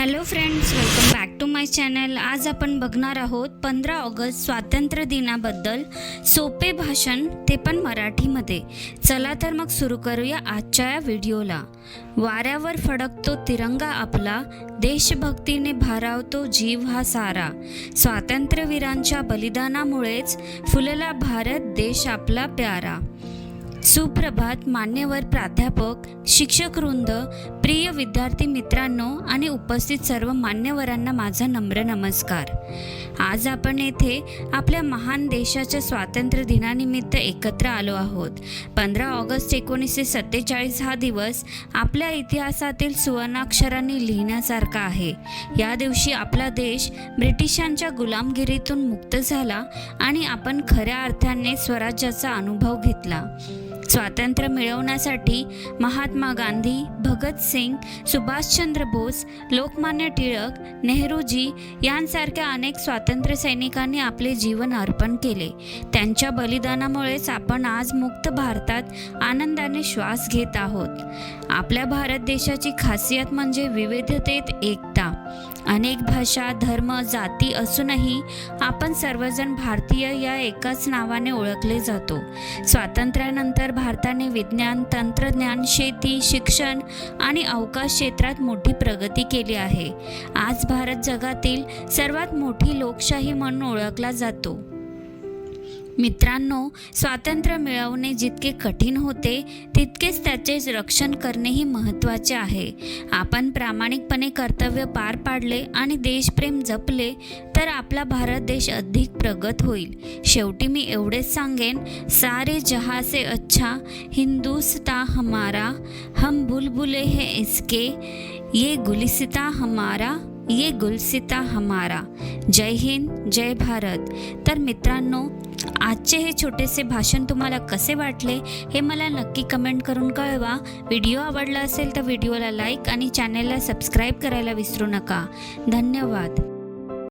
Hello friends welcome back to my channel आज आपण बघणार आहोत पंधरा ऑगस्ट स्वातंत्र्य दिनाबद्दल सोपे भाषण ते पण मराठीमध्ये. चला तर मग सुरू करूया आजच्या या व्हिडिओला. वाऱ्यावर फडकतो तिरंगा आपला देशभक्तीने भारावतो जीव हा सारा. स्वातंत्र्यवीरांच्या बलिदानामुळेच फुलला भारत देश आपला प्यारा. सुप्रभात मान्यवर प्राध्यापक शिक्षक वृंद प्रिय विद्यार्थी मित्रांनो आणि उपस्थित सर्व मान्यवरांना माझा नम्र नमस्कार. आज आपण येथे आपल्या महान देशाच्या स्वातंत्र्य दिनानिमित्त एकत्र आलो आहोत. पंधरा ऑगस्ट एकोणीसशे सत्तेचाळीस हा दिवस आपल्या इतिहासातील सुवर्णाक्षरांनी लिहिण्यासारखा आहे. या दिवशी आपला देश ब्रिटिशांच्या गुलामगिरीतून मुक्त झाला आणि आपण खऱ्या अर्थाने स्वराज्याचा अनुभव घेतला. स्वातंत्र्य मिळवण्यासाठी महात्मा गांधी भगतसिंग सुभाषचंद्र बोस लोकमान्य टिळक नेहरूजी यांसारख्या अनेक स्वातंत्र्य सैनिकांनी आपले जीवन अर्पण केले. त्यांच्या बलिदानामुळेच आपण आज मुक्त भारतात आनंदाने श्वास घेत आहोत. आपल्या भारत देशाची खासियत म्हणजे विविधतेत एक अनेक भाषा धर्म जाती असूनही आपण सर्वजण भारतीय या एकाच नावाने ओळखले जातो. स्वातंत्र्यानंतर भारताने विज्ञान तंत्रज्ञान शेती शिक्षण आणि अवकाश क्षेत्रात मोठी प्रगती केली आहे. आज भारत जगातील सर्वात मोठी लोकशाही म्हणून ओळखला जातो. मित्रांनो स्वातंत्र्य मिळवणे जितके कठीण होते तितकेच त्याचे रक्षण करणेही महत्त्वाचे आहे. आपण प्रामाणिकपणे कर्तव्य पार पाडले आणि देशप्रेम जपले तर आपला भारत देश अधिक प्रगत होईल. शेवटी मी एवढेच सांगेन सारे जहाँ से अच्छा हिंदुस्ता हमारा हम बुलबुले हे इसके ये गुलिस्ता हमारा ये गुलसिता हमारा। जय हिंद जय भारत। तर मित्रांनो आजचे हे छोटेसे भाषण तुम्हाला कसे वाटले हे मला नक्की कमेंट करून कळवा. व्हिडिओ आवडला असेल तर व्हिडिओला लाईक आणि चॅनलला सबस्क्राईब करायला विसरू नका. धन्यवाद.